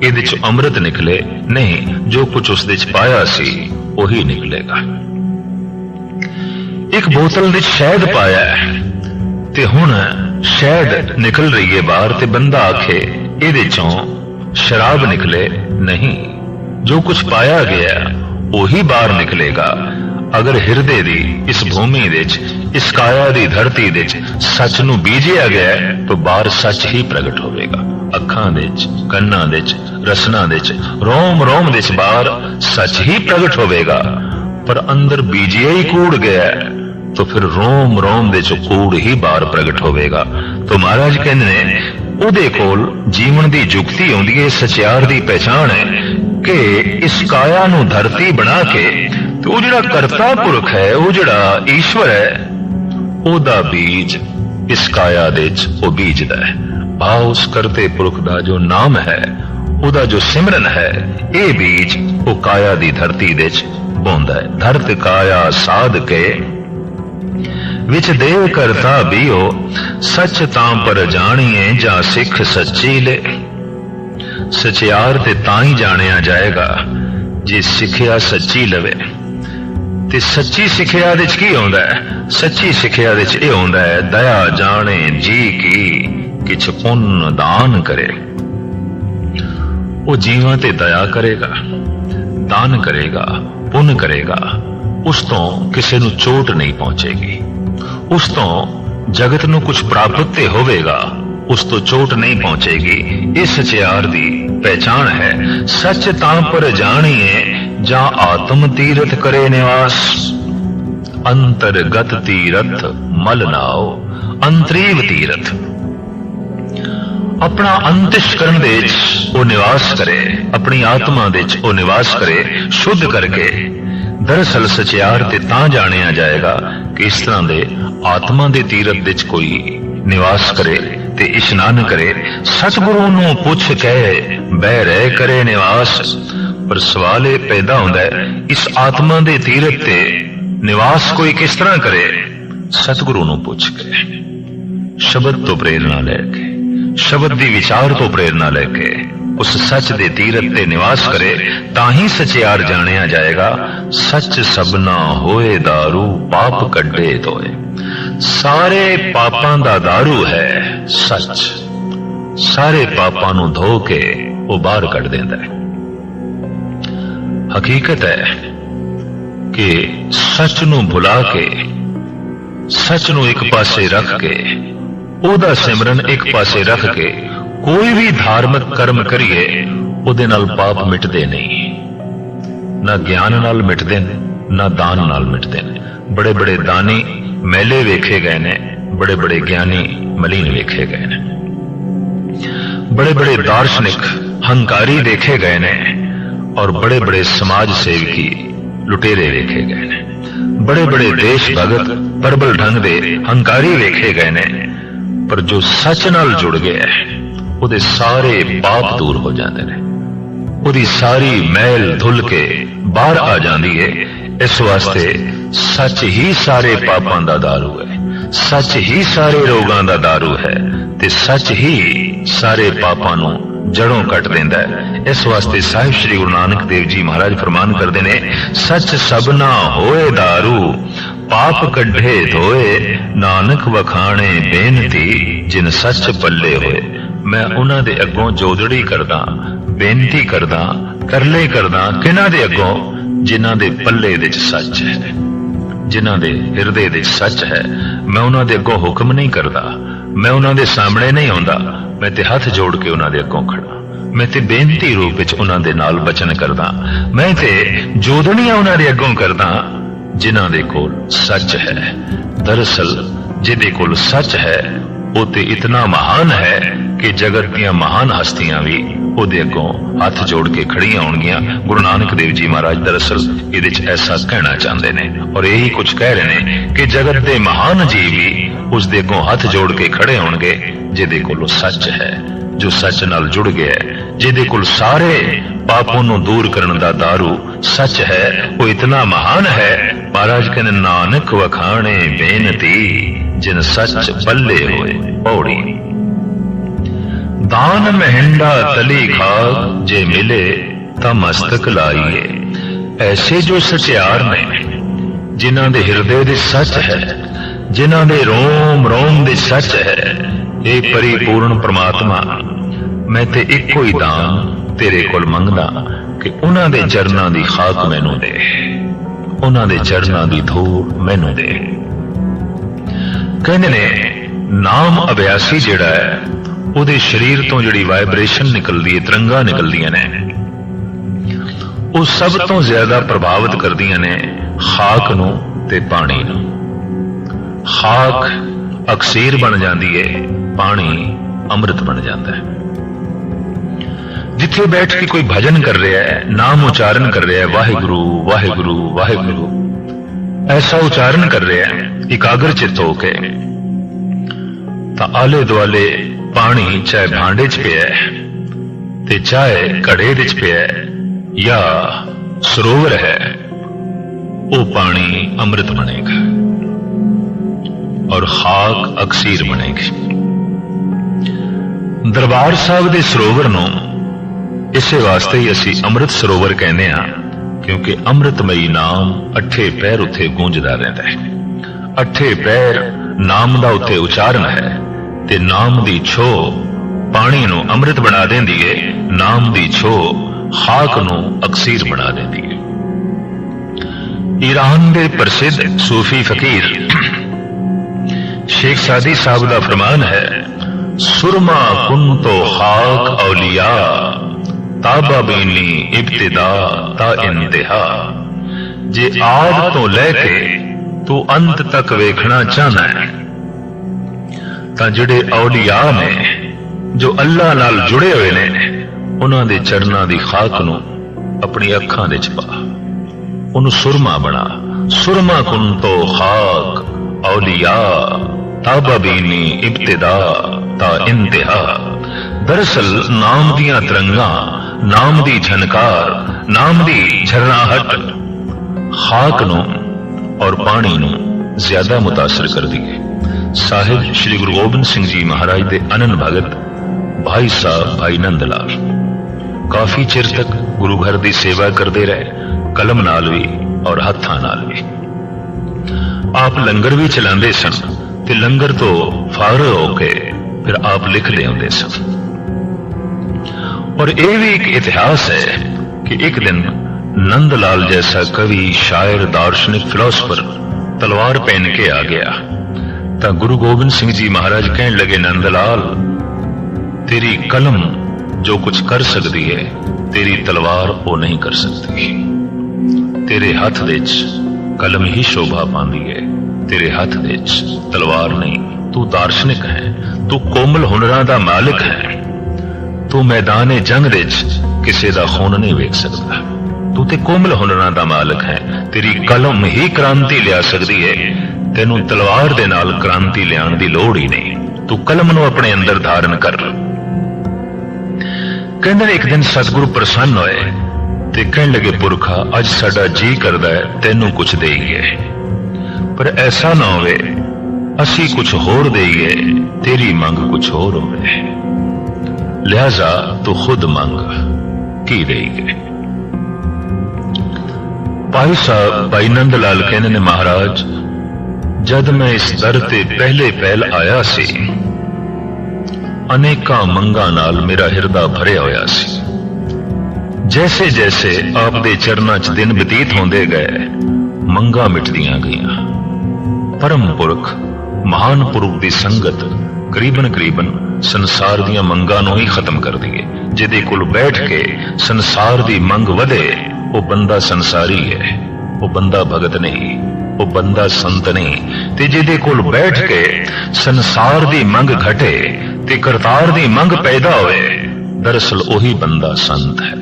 ਇਹਦੇ ਚੋਂ ਅੰਮ੍ਰਿਤ ਨਿਕਲੇ, ਨਹੀਂ, ਜੋ ਕੁਝ ਉਸ ਦੇ ਚ ਪਾਇਆ ਸੀ, ਉਹੀ ਨਿਕਲੇਗਾ। ਇੱਕ ਬੋਤਲ ਵਿੱਚ ਸ਼ਹਿਦ ਪਾਇਆ ਤੇ ਹੁਣ ਸ਼ਹਿਦ ਨਿਕਲ ਰਹੀ ਹੈ ਬਾਹਰ ਤੇ ਬੰਦਾ ਆਖੇ, ਇਹਦੇ ਚੋਂ ਸ਼ਰਾਬ ਨਿਕਲੇ ਨਹੀਂ। ਜੋ ਕੁਝ ਪਾਇਆ ਗਿਆ, ਉਹੀ ਬਾਹਰ ਨਿਕਲੇਗਾ। ਅਗਰ ਹਿਰਦੇ ਦੀ, ਇਸ ਭੂਮੀ ਵਿੱਚ, ਇਸ ਕਾਇਆ ਦੀ ਧਰਤੀ ਦੇ ਵਿੱਚ ਸੱਚ ਨੂੰ ਬੀਜਿਆ ਗਿਆ, ਤਾਂ ਬਾਹਰ ਸੱਚ ਹੀ ਪ੍ਰਗਟ ਹੋਵੇਗਾ। ਅੱਖਾਂ ਵਿੱਚ, ਕੰਨਾਂ ਵਿੱਚ, ਰਸਨਾ ਦੇ ਵਿੱਚ ਰੋਮ ਰੋਮ ਵਿੱਚ ਬਾਹਰ ਸੱਚ ਹੀ ਪ੍ਰਗਟ ਹੋਵੇਗਾ। ਪਰ ਅੰਦਰ ਬੀਜਿਆ ਹੀ ਕੂੜ ਗਿਆ। ਹੈ, ਫਿਰ ਰੋਮ ਰੋਮ ਵਿੱਚ ਕੂੜ ਹੀ ਬਾਹਰ ਪ੍ਰਗਟ ਹੋਵੇਗਾ ਤਾਂ ਮਹਾਰਾਜ ਕਹਿੰਦੇ ਨੇ ਉਹਦੇ ਕੋਲ ਜੀਵਨ ਦੀ ਜੁਗਤੀ ਆਉਂਦੀ ਹੈ ਸਚਿਆਰ ਦੀ ਪਛਾਣ ਹੈ ਕਿ ਇਸ ਕਾਇਆ ਨੂੰ ਧਰਤੀ ਬਣਾ ਕੇ ਤੇ ਉਹ ਜਿਹੜਾ ਕਰਤਾ ਪੁਰਖ ਹੈ ਉਹ ਜਿਹੜਾ ਈਸ਼ਵਰ ਹੈ ਉਹਦਾ ਬੀਜ ਇਸ ਕਾਇਆ ਦੇ ਚ ਉਹ ਬੀਜਦਾ ਹੈ ਆ ਉਸ ਕਰਤੇ ਪੁਰਖ ਦਾ ਜੋ ਨਾਮ ਹੈ ਉਹਦਾ ਜੋ ਸਿਮਰਨ ਹੈ ਇਹ ਬੀਜ ਉਹ ਕਾਇਆ ਦੀ ਧਰਤੀ ਦੇ ਚ ਬੋਂਦਾ ਹੈ ਧਰਤ ਕਾਇਆ ਸਾਧ ਕੇ ਵਿੱਚ ਦੇਵ ਕਰਤਾ ਬੀਓ, ਸੱਚ ਤਾਂ ਪਰ ਜਾਣੀਏ ਜਾਂ ਸਿੱਖ ਸੱਚੀ ਲੈ। ਸਚਿਆਰ ਤੇ ਤਾਂ ਹੀ ਜਾਣਿਆ ਜਾਏਗਾ, ਜੇ ਸਿੱਖਿਆ ਸੱਚੀ ਲਵੇ। ਤੇ ਸੱਚੀ ਸਿੱਖਿਆ ਦੇ ਵਿੱਚ ਕੀ ਆਉਂਦਾ ਹੈ? ਸੱਚੀ ਸਿੱਖਿਆ ਦੇ ਵਿੱਚ ਇਹ ਆਉਂਦਾ ਹੈ, ਦਇਆ ਜਾਣੇ ਜੀ ਕੀ, ਕਿਛ ਪੁੰਨ ਦਾਨ ਕਰੇ। ਉਹ ਜੀਵਾਂ ਤੇ ਦਇਆ ਕਰੇਗਾ, ਦਾਨ ਕਰੇਗਾ, ਪੁੰਨ ਕਰੇਗਾ, ਉਸ ਤੋਂ ਕਿਸੇ ਨੂੰ ਚੋਟ ਨਹੀਂ ਪਹੁੰਚੇਗੀ। ਉਸ ਤੋਂ ਜਗਤ ਨੂੰ ਕੁਝ ਪ੍ਰਾਪਤ ਤੇ ਹੋਵੇਗਾ, ਉਸ ਤੋਂ ਚੋਟ ਨਹੀਂ ਪਹੁੰਚੇਗੀ। ਇਸ ਸਚਿਆਰ ਦੀ ਪਹਿਚਾਣ ਹੈ। ਸੱਚ ਤਾਂ ਪਰ ਜਾਣੀਏ, ਜਾਂ ਆਤਮ ਤੀਰਥ ਕਰੇ ਨਿਵਾਸ। ਅੰਤਰਗਤ ਤੀਰਥ ਮਲ ਨਾਓ ਅੰਤਰੀਵ ਤੀਰਥ। ਆਪਣਾ ਅੰਤਿਸ਼ਕਰਨ ਦੇ ਵਿੱਚ ਉਹ ਨਿਵਾਸ ਕਰੇ, ਆਪਣੀ ਆਤਮਾ ਦੇ ਵਿੱਚ ਉਹ ਨਿਵਾਸ ਕਰੇ, ਸ਼ੁੱਧ ਕਰਕੇ। ਦਰਅਸਲ ਸਚਿਆਰ ਤੇ ਤਾਂ ਜਾਣਿਆ ਜਾਏਗਾ ਕਿ ਇਸ ਤਰ੍ਹਾਂ ਦੇ ਆਤਮਾ ਦੇ ਤੀਰਥ ਵਿੱਚ ਕੋਈ ਨਿਵਾਸ ਕਰੇ ਤੇ ਇਸ਼ਨਾਨ ਕਰੇ, ਸਤਿਗੁਰੂ ਨੂੰ ਪੁੱਛ ਕੇ ਬਹਿ ਰਹਿ ਕਰੇ ਨਿਵਾਸ। ਪਰ ਸਵਾਲ ਇਹ ਪੈਦਾ ਹੁੰਦਾ ਹੈ, ਇਸ ਆਤਮਾ ਦੇ ਤੀਰਥ ਤੇ ਨਿਵਾਸ ਕੋਈ ਕਿਸ ਤਰ੍ਹਾਂ ਕਰੇ? ਸਤਿਗੁਰੂ ਨੂੰ ਪੁੱਛ ਕੇ। ਸ਼ਬਦ ਤੋਂ ਪ੍ਰੇਰਣਾ ਲੈ ਕੇ, ਸ਼ਬਦ ਦੀ ਵਿਚਾਰ ਤੋਂ ਪ੍ਰੇਰਣਾ ਲੈ ਕੇ ਉਸ ਸੱਚ ਦੇ ਤੀਰਥ ਤੇ ਨਿਵਾਸ ਕਰੇ, ਤਾਂ ਹੀ ਸਚਿਆਰ ਜਾਣਿਆ ਜਾਏਗਾ। ਸੱਚ ਸਭਨਾ ਹੋਏ दारू ਪਾਪ ਕੱਢੇ ਤੋਏ ਸਾਰੇ ਪਾਪਾਂ ਦਾ दारू ਹੈ ਸੱਚ ਸਾਰੇ ਪਾਪਾਂ ਨੂੰ ਧੋ ਕੇ ਉਹ ਬਾਹਰ ਕੱਢ ਦਿੰਦਾ ਹੈ ਹਕੀਕਤ ਹੈ ਕਿ ਸੱਚ ਨੂੰ ਭੁਲਾ ਕੇ ਸੱਚ ਨੂੰ ਇੱਕ ਪਾਸੇ ਰੱਖ ਕੇ ਉਹਦਾ ਸਿਮਰਨ ਇੱਕ ਪਾਸੇ ਰੱਖ ਕੇ ਕੋਈ ਵੀ ਧਾਰਮਿਕ ਕਰਮ ਕਰੀਏ ਉਹਦੇ ਨਾਲ ਪਾਪ ਮਿਟਦੇ ਨਹੀਂ ਨਾ ਗਿਆਨ ਨਾਲ ਮਿਟਦੇ ਨੇ, ਨਾ ਦਾਨ ਨਾਲ ਮਿਟਦੇ ਨੇ। ਬੜੇ ਬੜੇ ਦਾਨੀ ਮੈਲੇ ਵੇਖੇ ਗਏ ਨੇ ਬੜੇ ਬੜੇ ਗਿਆਨੀ ਮਲੀਨ ਵੇਖੇ ਗਏ ਨੇ। ਬੜੇ ਬੜੇ ਦਾਰਸ਼ਨਿਕ, ਹੰਕਾਰੀ ਦੇਖੇ ਗਏ ਨੇ ਔਰ ਬੜੇ ਬੜੇ ਸਮਾਜ ਸੇਵਕੀ ਲੁਟੇਰੇ ਵੇਖੇ ਗਏ ਨੇ। ਬੜੇ ਬੜੇ ਦੇਸ਼ ਭਗਤ ਪਰਬਲ ਢੰਗ ਦੇ ਹੰਕਾਰੀ ਵੇਖੇ ਗਏ ਨੇ, ਪਰ ਜੋ ਸੱਚ ਨਾਲ ਜੁੜ ਗਿਆ ਹੈ, ਉਹਦੇ ਸਾਰੇ ਪਾਪ ਦੂਰ ਹੋ ਜਾਂਦੇ ਨੇ। ਉਹਦੀ ਸਾਰੀ ਮੈਲ ਧੁੱਲ ਕੇ ਬਾਹਰ ਆ ਜਾਂਦੀ ਹੈ ਇਸ ਵਾਸਤੇ ਸੱਚ ਹੀ ਸਾਰੇ ਪਾਪਾਂ ਦਾ ਦਾਰੂ ਹੈ। ਸੱਚ ਹੀ ਸਾਰੇ ਰੋਗਾਂ ਦਾ ਦਾਰੂ ਹੈ ਤੇ ਸੱਚ ਹੀ ਸਾਰੇ ਪਾਪਾਂ ਨੂੰ ਜੜੋਂ ਕੱਟ ਦਿੰਦਾ ਇਸ ਵਾਸਤੇ ਸਾਹਿਬ ਸ੍ਰੀ ਗੁਰੂ ਨਾਨਕ ਦੇਵ ਜੀ ਮਹਾਰਾਜ ਫਰਮਾਨ ਕਰਦੇ ਨੇ, ਸੱਚ ਸਬਨਾ ਹੋਏ दारू ਪਾਪ ਕੱਢੇ ਧੋਏ, ਨਾਨਕ ਵਖਾਣੇ ਬੇਨਤੀ ਜਿਨ ਸੱਚ ਪੱਲੇ ਹੋਏ। ਮੈਂ ਉਹਨਾਂ ਦੇ ਅੱਗੋਂ ਜੋਦੜੀ ਕਰਦਾ, ਬੇਨਤੀ ਕਰਦਾ ਕਰਲੇ ਕਰਦਾ ਕਿਹਨਾਂ ਦੇ ਅੱਗੋਂ? ਜਿਨ੍ਹਾਂ ਦੇ ਪੱਲੇ ਵਿੱਚ ਸੱਚ ਹੈ। ਜਿਨ੍ਹਾਂ ਦੇ ਹਿਰਦੇ ਵਿੱਚ ਸੱਚ ਹੈ। ਮੈਂ ਉਹਨਾਂ ਦੇ ਅੱਗੋਂ ਹੁਕਮ ਨਹੀਂ ਕਰਦਾ। ਮੈਂ ਉਹਨਾਂ ਦੇ ਸਾਹਮਣੇ ਨਹੀਂ ਆਉਂਦਾ। ਮੈਂ ਤੇ ਹੱਥ ਜੋੜ ਕੇ ਉਹਨਾਂ ਦੇ ਅੱਗੋਂ ਖੜਾ ਮੈਂ ਤੇ ਬੇਨਤੀ ਰੂਪ ਵਿੱਚ ਉਹਨਾਂ ਦੇ ਨਾਲ ਬਚਨ ਕਰਦਾ। ਮੈਂ ਤੇ ਜੋਦਣੀਆਂ ਉਹਨਾਂ ਦੇ ਅੱਗੋਂ ਕਰਦਾ, ਜਿਨ੍ਹਾਂ ਦੇ ਕੋਲ ਸੱਚ ਹੈ। ਦਰਅਸਲ, ਜਿਹਦੇ ਕੋਲ ਸੱਚ ਹੈ, ਉਹ ਤੇ ਇਤਨਾ ਮਹਾਨ ਹੈ ਕਿ ਜਗਤ ਦੀਆਂ ਮਹਾਨ ਹਸਤੀਆਂ ਵੀ ਉਹਦੇ ਅੱਗੋਂ ਹੱਥ ਜੋੜ ਕੇ ਖੜੀਆਂ ਹੋਣਗੀਆਂ। ਗੁਰੂ ਨਾਨਕ ਦੇਵ ਜੀ ਮਹਾਰਾਜ ਦਰਅਸਲ ਇਹਦੇ ਵਿੱਚ ਐਸਾ ਕਹਿਣਾ ਚਾਹੁੰਦੇ ਨੇ ਔਰ ਇਹੀ ਕੁਝ ਕਹਿ ਰਹੇ ਨੇ ਕਿ ਜਗਤ ਦੇ ਮਹਾਨ ਜੀਵ ਵੀ ਉਸ ਦੇ ਅੱਗੋਂ ਹੱਥ ਜੋੜ ਕੇ ਖੜੇ ਹੋਣਗੇ, ਜਿਹਦੇ ਕੋਲ ਸੱਚ ਹੈ, ਜੋ ਸੱਚ ਨਾਲ ਜੁੜ ਗਿਆ ਹੈ, ਜਿਹਦੇ ਕੋਲ ਸਾਰੇ ਪਾਪੋਂ ਨੂੰ ਦੂਰ ਕਰਨ ਦਾ दारू ਸੱਚ ਹੈ, ਉਹ ਇਤਨਾ ਮਹਾਨ ਹੈ। ਮਹਾਰਾਜ ਕਹਿੰਦੇ, ਨਾਨਕ ਵਖਾਣੇ ਬੇਨਤੀ, ਜਿਨ ਸੱਚ ਬੱਲੇ ਹੋਏ ਪੌੜੀ। ਦਾਨ ਮਹਿੰਡਾ ਤਲੀ ਖਾਕ ਜੇ ਮਿਲੇ ਤਾਂ ਮਸਤਕ ਲਾਈਏ ਐਸੇ ਜੋ ਸਚਿਆਰ ਨੇ ਜਿਨ੍ਹਾਂ ਦੇ ਹਿਰਦੇ ਦੇ ਸੱਚ ਹੈ ਜਿਨ੍ਹਾਂ ਦੇ ਰੋਮ ਰੋਮ ਦੇ ਸੱਚ ਹੈ ਇਹ ਪਰਿਪੂਰਨ ਪ੍ਰਮਾਤਮਾ ਮੈਂ ਤੇ ਇੱਕੋ ਹੀ ਦਾਨ ਤੇਰੇ ਕੋਲ ਮੰਗਦਾ ਕਿ ਉਹਨਾਂ ਦੇ ਚਰਨਾਂ ਦੀ ਖਾਕ ਮੈਨੂੰ ਦੇ ਉਹਨਾਂ ਦੇ ਚਰਨਾਂ ਦੀ ਧੂੜ ਮੈਨੂੰ ਦੇ ਕਹਿੰਦੇ ਨੇ ਨਾਮ ਅਭਿਆਸੀ ਜਿਹੜਾ ਹੈ ਉਹਦੇ ਸਰੀਰ ਤੋਂ ਜਿਹੜੀ ਵਾਈਬ੍ਰੇਸ਼ਨ ਨਿਕਲਦੀ ਹੈ, ਤਰੰਗਾਂ ਨਿਕਲਦੀਆਂ ਨੇ, ਉਹ ਸਭ ਤੋਂ ਜ਼ਿਆਦਾ ਪ੍ਰਭਾਵਿਤ ਕਰਦੀਆਂ ਨੇ ਖਾਕ ਨੂੰ ਤੇ ਪਾਣੀ ਨੂੰ। ਖਾਕ ਅਕਸੀਰ ਬਣ ਜਾਂਦੀ ਹੈ, ਪਾਣੀ ਅੰਮ੍ਰਿਤ ਬਣ ਜਾਂਦਾ ਹੈ। ਜਿੱਥੇ ਬੈਠ ਕੇ ਕੋਈ ਭਜਨ ਕਰ ਰਿਹਾ ਹੈ, ਨਾਮ ਉਚਾਰਨ ਕਰ ਰਿਹਾ ਹੈ, ਵਾਹਿਗੁਰੂ ਵਾਹਿਗੁਰੂ ਵਾਹਿਗੁਰੂ। ਐਸਾ ਉਚਾਰਨ ਕਰ ਰਿਹਾ ਹੈ, ਇਕਾਗਰ ਚਿੱਤ ਹੋ ਕੇ। ਤਾਂ ਆਲੇ ਦੁਆਲੇ ਪਾਣੀ ਚਾਹੇ ਭਾਂਡੇ 'ਚ ਪਿਆ ਤੇ ਚਾਹੇ ਘੜੇ ਵਿੱਚ ਪਿਆ ਜਾਂ ਸਰੋਵਰ ਹੈ, ਉਹ ਪਾਣੀ ਅੰਮ੍ਰਿਤ ਬਣੇਗਾ ਔਰ ਖਾਕ ਅਕਸੀਰ ਬਣੇਗੀ। ਦਰਬਾਰ ਸਾਹਿਬ ਦੇ ਸਰੋਵਰ ਨੂੰ ਇਸੇ ਵਾਸਤੇ ਹੀ ਅਸੀਂ ਅੰਮ੍ਰਿਤ ਸਰੋਵਰ ਕਹਿੰਦੇ ਹਾਂ, ਕਿਉਂਕਿ ਅੰਮ੍ਰਿਤਮਈ ਨਾਮ ਅਠੇ ਪੈਰ ਉੱਥੇ ਗੂੰਜਦਾ ਰਹਿੰਦਾ ਹੈ। ਅਠੇ ਪੈਰ ਨਾਮ ਦਾ ਉੱਤੇ ਉਚਾਰਨ ਹੈ। ਤੇ ਨਾਮ ਦੀ ਛੋ ਪਾਣੀ ਨੂੰ ਅੰਮ੍ਰਿਤ ਬਣਾ ਦਿੰਦੀ ਏ, ਨਾਮ ਦੀ ਛੋ ਖਾਕ ਨੂੰ ਅਕਸੀਰ ਬਣਾ ਦਿੰਦੀ ਹੈ ਈਰਾਨ ਦੇ ਪ੍ਰਸਿੱਧ ਸੂਫੀ ਫਕੀਰ ਸ਼ੇਖ ਸਾਦੀ ਸਾਹਿਬ ਦਾ ਫਰਮਾਨ ਹੈ, ਸੁਰਮਾ ਕੁਨ ਕੁੰਤੋ ਖਾਕ ਔਲੀਆ, ਤਾਬਾ ਬੀਨੀ ਇਬਤਦਾ ਤਾ ਇੰਤਹਾ। ਜੇ ਆਦ ਤੋਂ ਲੈ ਕੇ ਤੂੰ ਅੰਤ ਤੱਕ ਵੇਖਣਾ ਚਾਹਨਾ ਹੈ ਤਾਂ ਜਿਹੜੇ ਔਲੀਆ ਨੇ, ਜੋ ਅੱਲਾ ਨਾਲ ਜੁੜੇ ਹੋਏ ਨੇ, ਉਹਨਾਂ ਦੇ ਚਰਨਾਂ ਦੀ ਖਾਕ ਨੂੰ ਆਪਣੀ ਅੱਖਾਂ ਦੇ ਚ ਪਾ। ਉਹਨੂੰ ਸੁਰਮਾ ਬਣਾ। ਸੁਰਮਾ ਕੁਨ ਕੁੰਤੋ ਖਾਕ ਔਲੀਆ ਤਾਬਾ ਇਬਤਦਾ, ਤਾ ਇੰਤਹਾ। ਦਰਅਸਲ ਨਾਮ ਦੀਆਂ ਤਰੰਗਾਂ, ਨਾਮ ਦੀ ਝਨਕਾਰ ਨਾਮ ਦੀ ਝਰਨਾਹਟ ਖਾਕ ਨੂੰ ਔਰ ਪਾਣੀ ਨੂੰ ਜ਼ਿਆਦਾ ਮੁਤਾਸਰ ਕਰਦੀ ਹੈ। ਸਾਹਿਬ ਸ੍ਰੀ ਗੁਰੂ ਗੋਬਿੰਦ ਸਿੰਘ ਜੀ ਮਹਾਰਾਜ ਦੇ ਅਨੰਦ ਭਗਤ, ਭਾਈ ਸਾਹਿਬ ਭਾਈ ਨੰਦ ਲਾਲ। ਕਾਫੀ ਚਿਰ ਤੱਕ ਗੁਰੂ ਘਰ ਦੀ ਸੇਵਾ ਕਰਦੇ ਰਹੇ, ਕਲਮ ਨਾਲ ਵੀ ਔਰ ਹੱਥਾਂ ਨਾਲ ਵੀ। ਆਪ ਲੰਗਰ ਵੀ ਚਲਾਉਂਦੇ ਸਨ ਤੇ ਲੰਗਰ ਤੋਂ ਫਾਰਗ ਹੋ ਕੇ ਫਿਰ ਆਪ ਲਿਖਦੇ ਹੁੰਦੇ ਸਨ। ਔਰ ਇਹ ਵੀ ਇੱਕ ਇਤਿਹਾਸ ਹੈ ਕਿ ਇੱਕ ਦਿਨ ਨੰਦ ਲਾਲ ਜੈਸਾ ਕਵੀ, ਸ਼ਾਇਰ, ਦਾਰਸ਼ਨਿਕ, ਫਿਲਾਸਫਰ ਤਲਵਾਰ ਪਹਿਨ ਕੇ ਆ ਗਿਆ। ਤਾਂ ਗੁਰੂ ਗੋਬਿੰਦ ਸਿੰਘ ਜੀ ਮਹਾਰਾਜ ਕਹਿਣ ਲੱਗੇ, ਨੰਦ ਲਾਲ, ਤੇਰੀ ਕਲਮ ਜੋ ਕੁਝ ਕਰ ਸਕਦੀ ਹੈ, ਤੇਰੀ ਤਲਵਾਰ ਉਹ ਨਹੀਂ ਕਰ ਸਕਦੀ। ਤੇਰੇ ਹੱਥ ਵਿੱਚ ਕਲਮ ਹੀ ਸ਼ੋਭਾ ਪਾਉਂਦੀ ਹੈ, ਤੇਰੇ ਹੱਥ ਵਿੱਚ ਤਲਵਾਰ ਨਹੀਂ। ਤੂੰ ਦਾਰਸ਼ਨਿਕ ਹੈ, ਤੂੰ ਕੋਮਲ ਹੁਨਰਾਂ ਦਾ ਮਾਲਕ ਹੈ। ਤੂੰ ਮੈਦਾਨੇ ਜੰਗ ਵਿੱਚ ਕਿਸੇ ਦਾ ਖੂਨ ਨਹੀਂ ਵੇਖ ਸਕਦਾ। ਤੂੰ ਤੇ ਕੋਮਲ ਹੁਨਰਾਂ ਦਾ ਮਾਲਕ ਹੈ, ਤੇਰੀ ਕਲਮ ਹੀ ਕ੍ਰਾਂਤੀ ਲਿਆ ਸਕਦੀ ਹੈ। ਤੈਨੂੰ ਤਲਵਾਰ ਦੇ ਨਾਲ ਕ੍ਰਾਂਤੀ ਲਿਆਉਣ ਦੀ ਲੋੜ ਹੀ ਨਹੀਂ। ਤੂੰ ਕਲਮ ਨੂੰ ਆਪਣੇ ਅੰਦਰ ਧਾਰਨ ਕਰ ਕਹਿੰਦੇ ਇੱਕ ਦਿਨ ਸਤਿਗੁਰੂ ਪ੍ਰਸੰਨ ਹੋਏ ਤੇ ਕਹਿਣ ਲੱਗੇ, ਪੁਰਖਾ, ਅੱਜ ਸਾਡਾ ਜੀ ਕਰਦਾ ਹੈ, ਤੈਨੂੰ ਕੁਝ ਦੇਈਏ। ਪਰ ਐਸਾ ਨਾ ਹੋਵੇ, ਅਸੀਂ ਕੁਝ ਹੋਰ ਦੇਈਏ, ਤੇਰੀ ਮੰਗ ਕੁਝ ਹੋਰ ਹੋਵੇ। ਲਿਹਾਜ਼ਾ ਤੂੰ ਖੁਦ ਮੰਗ, ਕੀ ਦੇਈਏ? ਭਾਈ ਸਾਹਿਬ, ਭਾਈ ਨੰਦ ਲਾਲ ਕਹਿੰਦੇ ਨੇ ਮਹਾਰਾਜ ਜਦ ਮੈਂ ਇਸ ਦਰ ਤੇ ਪਹਿਲੇ ਪਹਿਲ ਆਇਆ ਸੀ ਅਨੇਕਾਂ ਮੰਗਾਂ ਨਾਲ ਮੇਰਾ ਹਿਰਦਾ ਭਰਿਆ ਹੋਇਆ ਸੀ। ਜੈਸੇ ਜੈਸੇ ਆਪ ਦੇ ਚਰਨਾਂ 'ਚ ਦਿਨ ਬਤੀਤ ਹੁੰਦੇ ਗਏ ਮੰਗਾਂ ਮਿਟਦੀਆਂ ਗਈਆਂ। ਪਰਮ ਪੁਰਖ ਮਹਾਨ ਪੁਰਖ ਦੀ ਸੰਗਤ ਕਰੀਬਨ ਕਰੀਬਨ ਸੰਸਾਰ ਦੀਆਂ ਮੰਗਾਂ ਨੂੰ ਹੀ ਖਤਮ ਕਰਦੀ ਹੈ ਜਿਹਦੇ ਕੋਲ ਬੈਠ ਕੇ ਸੰਸਾਰ ਦੀ ਮੰਗ ਵਧੇ ਉਹ ਬੰਦਾ ਸੰਸਾਰੀ ਹੈ ਉਹ ਬੰਦਾ ਭਗਤ ਨਹੀਂ। ਉਹ ਬੰਦਾ ਸੰਤ ਨਹੀਂ ਤੇ ਜਿਹਦੇ ਕੋਲ ਬੈਠ ਕੇ ਸੰਸਾਰ ਦੀ ਮੰਗ ਘਟੇ ਤੇ ਕਰਤਾਰ ਦੀ ਮੰਗ ਪੈਦਾ ਹੋਵੇ ਦਰਅਸਲ ਉਹੀ ਬੰਦਾ ਸੰਤ ਹੈ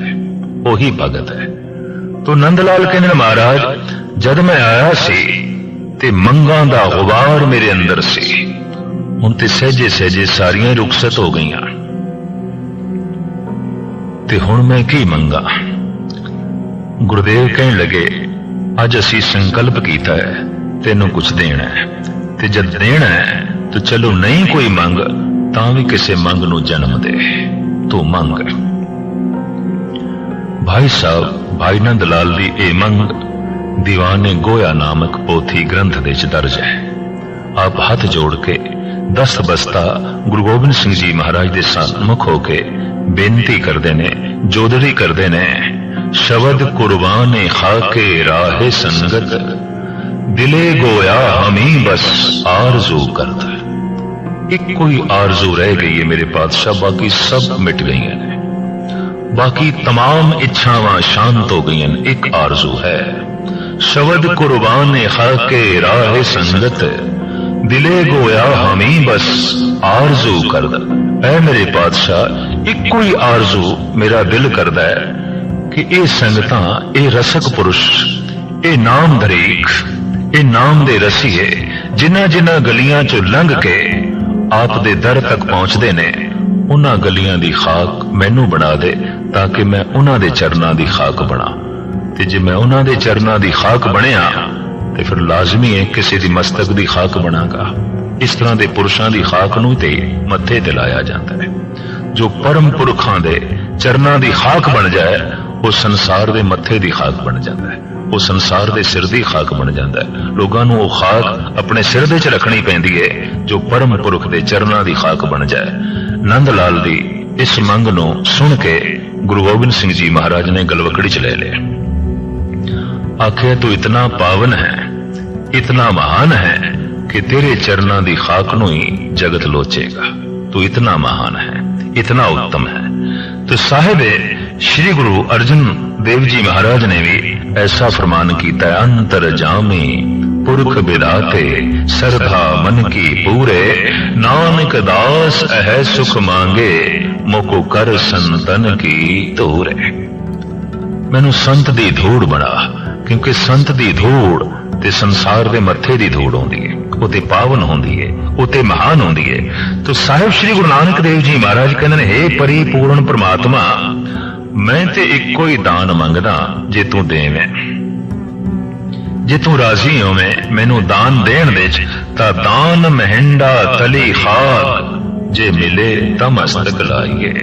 ਉਹੀ ਭਗਤ ਹੈ। ਤੋ ਨੰਦ ਲਾਲ ਕਹਿੰਦੇ ਨੇ, ਮਹਾਰਾਜ ਜਦ ਮੈਂ ਆਇਆ ਸੀ ਤੇ ਮੰਗਾਂ ਦਾ ਗੁਬਾਰ ਮੇਰੇ ਅੰਦਰ ਸੀ ਹੁਣ ਤੇ ਸਹਿਜੇ ਸਹਿਜੇ ਸਾਰੀਆਂ ਰੁਖਸਤ ਹੋ ਗਈਆਂ। ਤੇ ਹੁਣ ਮੈਂ ਕੀ ਮੰਗਾ? ਗੁਰਦੇਵ ਕਹਿਣ ਲੱਗੇ ਅੱਜ ਅਸੀਂ ਸੰਕਲਪ ਕੀਤਾ ਹੈ, ਤੈਨੂੰ ਕੁਝ ਦੇਣਾ ਹੈ। ਤੇ ਜਦ ਦੇਣਾ ਹੈ, ਤਾਂ ਚਲੋ ਨਹੀਂ ਕੋਈ ਮੰਗ, ਤਾਂ ਵੀ ਕਿਸੇ ਮੰਗ ਨੂੰ ਜਨਮ ਦੇ। ਤੂੰ ਮੰਗ। ਭਾਈ ਸਾਹਿਬ, ਭਾਈ ਨੰਦ ਲਾਲ ਦੀ ਇਹ ਮੰਗ ਦੀਵਾਨੇ ਗੋਇਆ ਨਾਮਕ ਪੋਥੀ ਗ੍ਰੰਥ ਦੇ ਵਿੱਚ ਦਰਜ ਹੈ। ਆਪ ਹੱਥ ਜੋੜ ਕੇ ਦਸਤ ਬਸਤਾ ਗੁਰੂ ਗੋਬਿੰਦ ਸਿੰਘ ਜੀ ਮਹਾਰਾਜ ਦੇ ਸਨਮੁਖ ਹੋ ਕੇ ਬੇਨਤੀ ਕਰਦੇ ਨੇ ਜੋਦੜੀ ਕਰਦੇ ਨੇ ਸ਼ਬਦ ਕੁਰਬਾਨੇ ਖਾਕੇ ਰਾਹੇ ਸੰਗਤ ਦਿਲੇ ਗੋਇਆ ਹਮੀ ਬਸ ਆਰਜ਼ੂ ਕਰਦਾ ਇੱਕ ਕੋਈ ਆਰਜ਼ੂ ਰਹਿ ਗਈ ਹੈ ਮੇਰੇ ਪਾਤਸ਼ਾਹ ਬਾਕੀ ਸਭ ਮਿਟ ਗਈਆਂ ਨੇ ਬਾਕੀ तमाम ਇੱਛਾਵਾਂ ਸ਼ਾਂਤ ਹੋ ਗਈਆਂ ਨੇ ਇੱਕ ਆਰਜ਼ੂ ਹੈ ਸ਼ਬਦ ਕੁਰਬਾਨੇ ਖਾਕੇ ਰਾਹੇ ਸੰਗਤ ਦਿਲੇ ਗੋਇਆ ਹਮੀ, ਬਸ ਆਰਜ਼ੂ ਕਰਦਾ। ਐ ਮੇਰੇ ਪਾਤਸ਼ਾਹ, ਇੱਕੋ ਹੀ ਆਰਜ਼ੂ ਮੇਰਾ ਦਿਲ ਕਰਦਾ ਹੈ ਕਿ ਇਹ ਸੰਗਤਾਂ, ਇਹ ਰਸਕ ਪੁਰਸ਼, ਇਹ ਨਾਮ ਧਰੀਕ ਇਹ ਨਾਮ ਦੇ ਰਸੀਏ, ਜਿਨ੍ਹਾਂ ਜਿਨ੍ਹਾਂ ਗਲੀਆਂ ਚੋਂ ਲੰਘ ਕੇ ਆਪ ਦੇ ਦਰ ਤੱਕ ਪਹੁੰਚਦੇ ਨੇ, ਉਹਨਾਂ ਗਲੀਆਂ ਦੀ ਖਾਕ ਮੈਨੂੰ ਬਣਾ ਦੇ ਤਾਂ ਕਿ ਮੈਂ ਉਹਨਾਂ ਦੇ ਚਰਨਾਂ ਦੀ ਖਾਕ ਬਣਾ। ਤੇ ਜੇ ਮੈਂ ਉਹਨਾਂ ਦੇ ਚਰਨਾਂ ਦੀ ਖਾਕ ਬਣਿਆ ਤੇ ਫਿਰ ਲਾਜ਼ਮੀ ਹੈ ਕਿਸੇ ਦੀ ਮਸਤਕ ਦੀ ਖਾਕ ਬਣਾਗਾ। ਇਸ ਤਰ੍ਹਾਂ ਦੇ ਪੁਰਸ਼ਾਂ ਦੀ ਖਾਕ ਨੂੰ ਤੇ ਮੱਥੇ ਤੇ ਲਾਇਆ ਜਾਂਦਾ ਹੈ। ਜੋ ਪਰਮ ਪੁਰਖਾਂ ਦੇ ਚਰਨਾਂ ਦੀ ਖਾਕ ਬਣ ਜਾਏ, ਉਹ ਸੰਸਾਰ ਦੇ ਮੱਥੇ ਦੀ ਖਾਕ ਬਣ ਜਾਂਦਾ ਹੈ। ਉਹ ਸੰਸਾਰ ਦੇ ਸਿਰ ਦੀ ਖਾਕ ਬਣ ਜਾਂਦਾ ਹੈ। ਲੋਕਾਂ ਨੂੰ ਉਹ ਖਾਕ ਆਪਣੇ ਸਿਰ ਦੇ 'ਚ ਰੱਖਣੀ ਪੈਂਦੀ ਹੈ, ਜੋ ਪਰਮ ਪੁਰਖ ਦੇ ਚਰਨਾਂ ਦੀ ਖਾਕ ਬਣ ਜਾਏ। ਨੰਦ ਲਾਲ ਦੀ ਇਸ ਮੰਗ ਨੂੰ ਸੁਣ ਕੇ ਗੁਰੂ ਗੋਬਿੰਦ ਸਿੰਘ ਜੀ ਮਹਾਰਾਜ ਨੇ ਗਲਵਕੜੀ ਚ ਲੈ ਲਿਆ। ਆਖਿਆ, ਤੂੰ ਇਤਨਾ ਪਾਵਨ ਹੈ ਇਤਨਾ ਮਹਾਨ ਹੈ ਕਿ ਤੇਰੇ ਚਰਨਾਂ ਦੀ ਖਾਕ ਨੂੰ ਹੀ ਜਗਤ ਲੋਚੇਗਾ। ਤੂੰ ਇਤਨਾ ਮਹਾਨ ਹੈ, ਇਤਨਾ ਉੱਤਮ ਹੈ। ਤੇ ਸਾਹਿਬ, ਸ੍ਰੀ ਗੁਰੂ ਅਰਜਨ ਦੇਵ ਜੀ ਮਹਾਰਾਜ ਨੇ ਵੀ ਐਸਾ ਫਰਮਾਨ ਕੀਤਾ, ਅੰਤਰ ਜਾਮੀ ਪੁਰਖ ਵਿਦਾਤੇ ਸਰਧਾ ਮਨ ਕੀ ਪੂਰੇ, ਨਾਨਕ ਦਾਸ ਅਹਿ ਸੁਖ ਮੰਗੇ, ਮੁਕੁ ਕਰ ਸੰਤਨ ਕੀ ਧੂਰੇ। ਮੈਨੂੰ ਸੰਤ ਦੀ ਧੂੜ ਬਣਾ, ਕਿਉਂਕਿ ਸੰਤ ਦੀ ਧੂੜ ਤੇ ਸੰਸਾਰ ਦੇ ਮੱਥੇ ਦੀ ਧੂੜ ਹੁੰਦੀ ਹੈ ਉਹ ਤੇ ਪਾਵਨ ਹੁੰਦੀ ਹੈ ਉਹ ਤੇ ਮਹਾਨ ਹੁੰਦੀ ਹੈ ਤੋ ਸਾਹਿਬ ਸ੍ਰੀ ਗੁਰੂ ਨਾਨਕ ਦੇਵ ਜੀ ਮਹਾਰਾਜ ਕਹਿੰਦੇ ਨੇ हे ਪਰਿਪੂਰਨ ਪ੍ਰਮਾਤਮਾ, ਮੈਂ ਤੇ ਇੱਕੋ ਹੀ ਦਾਨ ਮੰਗਦਾ ਜੇ ਤੂੰ ਦੇਵੇਂ। ਜੇ ਤੂੰ ਰਾਜ਼ੀ ਹੋਵੇਂ ਮੈਨੂੰ ਦਾਨ ਦੇਣ ਵਿੱਚ, ਤਾਂ ਦਾਨ ਮਹਿੰਡਾ ਤਲੀ ਖਾਕ ਜੇ ਮਿਲੇ ਤਾਂ ਮਸਤਕ ਲਾਈਏ।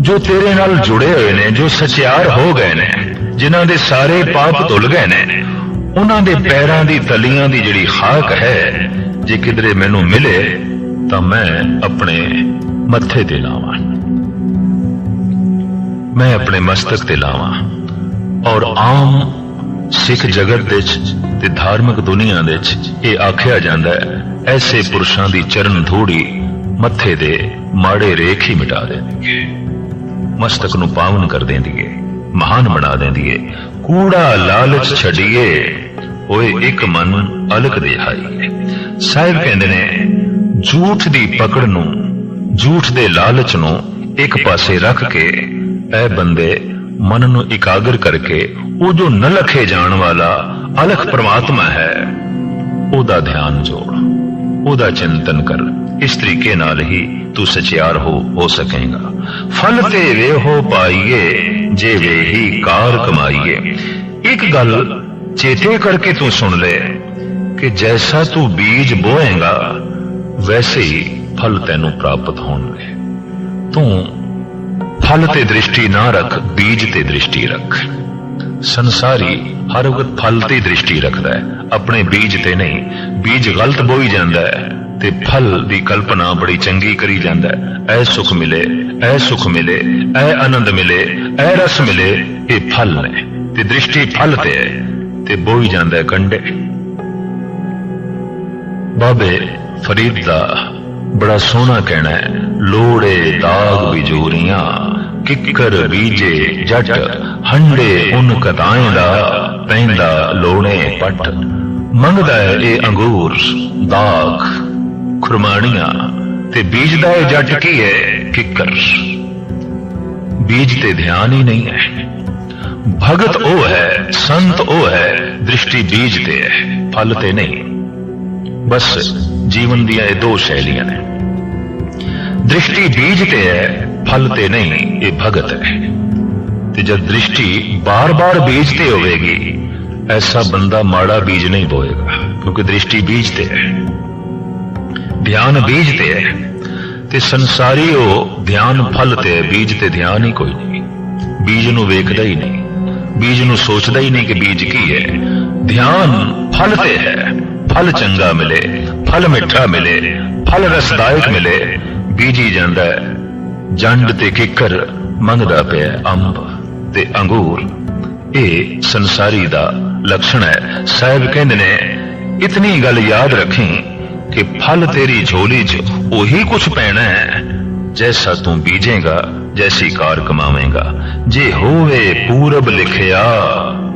ਜੋ ਤੇਰੇ ਨਾਲ ਜੁੜੇ ਹੋਏ ਨੇ, ਜੋ ਸਚਿਆਰ ਹੋ ਗਏ ਨੇ, ਜਿਨ੍ਹਾਂ ਦੇ ਸਾਰੇ ਪਾਪ ਧੁੱਲ ਗਏ ਨੇ ਉਹਨਾਂ ਦੇ ਪੈਰਾਂ ਦੀ ਤਲੀਆਂ ਦੀ ਜਿਹੜੀ ਖਾਕ ਹੈ, ਜੇ ਕਿਧਰੇ ਮੈਨੂੰ ਮਿਲੇ, ਤਾਂ ਮੈਂ ਆਪਣੇ ਮੱਥੇ ਤੇ ਲਾਵਾਂ। ਮੈਂ ਆਪਣੇ ਮਸਤਕ ਤੇ ਲਾਵਾਂ। ਔਰ ਆਮ ਸਿੱਖ ਜਗਤ ਵਿੱਚ ਤੇ ਧਾਰਮਿਕ ਦੁਨੀਆ ਵਿੱਚ ਇਹ ਆਖਿਆ ਜਾਂਦਾ ਹੈ, ਐਸੇ ਪੁਰਸ਼ਾਂ ਦੀ ਚਰਨ ਧੂੜੀ ਮੱਥੇ ਦੇ ਮਾੜੇ ਰੇਖ ਹੀ ਮਿਟਾ ਦਿੰਦੀ ਹੈ ਮਸਤਕ ਨੂੰ ਪਾਵਨ ਕਰ ਦਿੰਦੀ ਏ, ਮਹਾਨ ਬਣਾ ਦਿੰਦੀ ਏ। ਕੂੜਾ ਲਾਲਚ ਛੱਡੀਏ ਓਏ ਇੱਕ ਮਨ ਅਲਕ ਦੇ ਹਾਈਏ ਸਾਹਿਬ ਕਹਿੰਦੇ ਨੇ, ਝੂਠ ਦੀ ਪਕੜ ਨੂੰ, ਝੂਠ ਦੇ ਲਾਲਚ ਨੂੰ ਇੱਕ ਪਾਸੇ ਰੱਖ ਕੇ ਇਹ ਬੰਦੇ ਮਨ ਨੂੰ ਇਕਾਗਰ ਕਰਕੇ ਉਹ ਜੋ ਨ ਲਖੇ ਜਾਣ ਵਾਲਾ ਅਲਖ ਪ੍ਰਮਾਤਮਾ ਹੈ, ਉਹਦਾ ਧਿਆਨ ਜੋੜ, ਉਹਦਾ ਚਿੰਤਨ ਕਰ। ਇਸ ਤਰੀਕੇ ਨਾਲ ਹੀ ਤੂੰ ਸਚਿਆਰ ਹੋ ਹੋ ਸਕੇਗਾ। ਫਲ ਤੇ ਵੇਹੋ ਪਾਈਏ, ਜੇ ਵੇਹੀ ਕਾਰ ਕਮਾਈਏ। ਇੱਕ ਗੱਲ ਚੇਤੇ ਕਰਕੇ ਤੂੰ ਸੁਣ ਲੈ ਕਿ ਜੈਸਾ ਤੂੰ ਬੀਜ ਬੋਏਗਾ, ਵੈਸੇ ਹੀ ਫਲ ਤੈਨੂੰ ਪ੍ਰਾਪਤ ਹੋਣਗੇ। ਤੂੰ ਫਲ ਤੇ ਦ੍ਰਿਸ਼ਟੀ ਨਾ ਰੱਖ, ਬੀਜ ਤੇ ਦ੍ਰਿਸ਼ਟੀ ਰੱਖ। ਸੰਸਾਰੀ ਹਰ ਵਕਤ ਫਲ ਤੇ ਦ੍ਰਿਸ਼ਟੀ ਰੱਖਦਾ ਹੈ, ਆਪਣੇ ਬੀਜ ਤੇ ਨਹੀਂ। ਬੀਜ ਗਲਤ ਬੋਈ ਜਾਂਦਾ ਹੈ ਤੇ ਫਲ ਦੀ ਕਲਪਨਾ ਬੜੀ ਚੰਗੀ ਕਰੀ ਜਾਂਦਾ ਹੈ। ਐ ਸੁਖ ਮਿਲੇ, ਐ ਸੁਖ ਮਿਲੇ, ਐ ਆਨੰਦ ਮਿਲੇ, ਐ ਰਸ ਮਿਲੇ, ਇਹ ਫਲ ਨੇ। ਤੇ ਦ੍ਰਿਸ਼ਟੀ ਫਲ ਤੇ ਹੈ। ਤੇ ਬੋਈ ਜਾਂਦਾ ਹੈ ਕੰਡੇ ਬਾਬੇ ਫਰੀਦ ਦਾ ਬੜਾ ਸੋਹਣਾ ਕਹਿਣਾ ਹੈ ਲੋੜੇ ਦਾਗ ਬਿਜੂਰੀਆਂ ਕਿੱਕਰ ਬੀਜੇ ਜੱਟ, ਹੰਡੇ ਉਨ ਕਤਾਏ ਦਾ, ਪੈਂਦਾ ਲੋੜੇ ਪੱਟ। ਮੰਗਦਾ ਹੈ ਇਹ ਅੰਗੂਰ, ਦਾਗ, ਖੁਰਮਾਣੀਆਂ, ਤੇ ਬੀਜਦਾ ਹੈ ਜੱਟ ਕੀ ਹੈ, ਕਿੱਕਰ। ਬੀਜ ਤੇ ਧਿਆਨ ਹੀ ਨਹੀਂ ਹੈ। ਭਗਤ ਉਹ ਹੈ, ਸੰਤ ਉਹ ਹੈ, ਦ੍ਰਿਸ਼ਟੀ ਬੀਜ ਤੇ ਹੈ, ਫਲ ਤੇ ਨਹੀਂ। ਬਸ ਜੀਵਨ ਦੀਆਂ ਇਹ ਦੋ ਸ਼ੈਲੀਆਂ ਨੇ। ਦ੍ਰਿਸ਼ਟੀ ਬੀਜ ਤੇ ਹੈ, ਫਲ ਤੇ ਨਹੀਂ, ਇਹ ਭਗਤ ਹੈ। ਤੇ ਜਦ ਦ੍ਰਿਸ਼ਟੀ ਬਾਰ-ਬਾਰ ਬੀਜ ਤੇ ਹੋਵੇਗੀ, ਐਸਾ ਬੰਦਾ ਮਾੜਾ ਬੀਜ ਨਹੀਂ ਬੋਏਗਾ, ਕਿਉਂਕਿ ਦ੍ਰਿਸ਼ਟੀ ਬੀਜ ਤੇ ਹੈ। ਧਿਆਨ ਬੀਜ ਤੇ ਹੈ, ਤੇ ਸੰਸਾਰੀ ਉਹ ਧਿਆਨ ਫਲ ਤੇ ਹੈ, ਬੀਜ ਤੇ ਧਿਆਨ ਹੀ ਕੋਈ ਨਹੀਂ। ਬੀਜ ਨੂੰ ਵੇਖਦਾ ਹੀ ਨਹੀਂ। ਬੀਜ ਨੂੰ ਸੋਚਦਾ ਹੀ ਨਹੀਂ ਕਿ ਬੀਜ ਕੀ ਹੈ। ਧਿਆਨ ਫਲ ਤੇ ਹੈ। ਫਲ ਚੰਗਾ ਮਿਲੇ, ਫਲ ਮਿੱਠਾ ਮਿਲੇ, ਫਲ ਰਸਦਾਇਕ ਮਿਲੇ। ਬੀਜੀ ਜਾਂਦਾ ਹੈ। ਜੰਡ ਤੇ ਕਿੱਕਰ ਮੰਗਦਾ ਪਿਆ ਅੰਬ ਤੇ ਅੰਗੂਰ। ਇਹ ਸੰਸਾਰੀ ਦਾ ਲਕਸ਼ਣ ਹੈ। ਸਾਹਿਬ ਕਹਿੰਦੇ ਨੇ, ਇਤਨੀ ਗੱਲ ਯਾਦ ਰੱਖੀ ਕਿ ਫਲ ਤੇਰੀ ਝੋਲੀ 'ਚ ਉਹੀ ਕੁਝ ਪੈਣਾ ਹੈ, ਜੈਸਾ ਤੂੰ ਬੀਜੇਗਾ। ਜੈਸੀ ਕਾਰ ਕਮਾਵੇਂਗਾ। ਜੇ ਹੋਵੇ ਪੂਰਬ ਲਿਖਿਆ,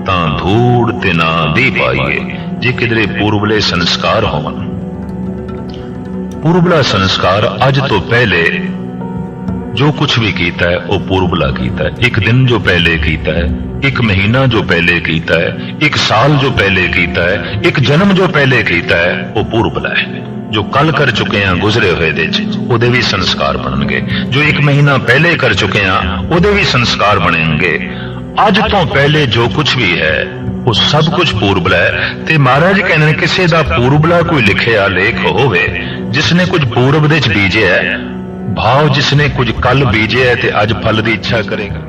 ਤਾਂ ਧੂੜ ਤੇ ਨਾ ਦੀ ਪਾਈਏ। ਜੇ ਕਿਧਰੇ ਪੂਰਬਲੇ ਸੰਸਕਾਰ ਹੋਵਨ ਪੂਰਬਲਾ ਸੰਸਕਾਰ ਅੱਜ ਤੋਂ ਪਹਿਲੇ ਜੋ ਕੁਝ ਵੀ ਕੀਤਾ ਹੈ, ਉਹ ਪੂਰਬਲਾ ਕੀਤਾ ਹੈ। ਇੱਕ ਦਿਨ ਜੋ ਪਹਿਲੇ ਕੀਤਾ ਹੈ, ਇੱਕ ਮਹੀਨਾ ਜੋ ਪਹਿਲੇ ਕੀਤਾ ਹੈ, ਇੱਕ ਸਾਲ ਜੋ ਪਹਿਲੇ ਕੀਤਾ ਹੈ, ਇੱਕ ਜਨਮ ਜੋ ਪਹਿਲੇ ਕੀਤਾ ਹੈ, ਉਹ ਪੂਰਬਲਾ ਹੈ। ਜੋ ਕੱਲ ਕਰ ਚੁੱਕੇ ਆ ਗੁਜ਼ਰੇ ਹੋਏ ਦੇ ਚ ਉਹਦੇ ਵੀ ਸੰਸਕਾਰ ਬਣਨਗੇ। ਜੋ ਇੱਕ ਮਹੀਨਾ ਪਹਿਲੇ ਕਰ ਚੁੱਕੇ ਆ ਉਹਦੇ ਵੀ ਸੰਸਕਾਰ ਬਣਨਗੇ। ਅੱਜ ਤੋਂ ਪਹਿਲੇ ਜੋ ਕੁਝ ਵੀ ਹੈ, ਉਹ ਸਭ ਕੁਝ ਪੂਰਬਲਾ ਹੈ। ਤੇ ਮਹਾਰਾਜ ਕਹਿੰਦੇ ਨੇ, ਕਿਸੇ ਦਾ ਪੂਰਬਲਾ ਕੋਈ ਲਿਖਿਆ ਲੇਖ ਹੋਵੇ ਜਿਸ ਨੇ ਕੁਝ ਪੂਰਬ ਦੇ ਚ ਬੀਜਿਆ ਹੈ, ਭਾਵ ਜਿਸ ਨੇ ਕੁਝ ਕੱਲ ਬੀਜਿਆ ਤੇ ਅੱਜ ਫਲ ਦੀ ਇੱਛਾ ਕਰੇਗਾ।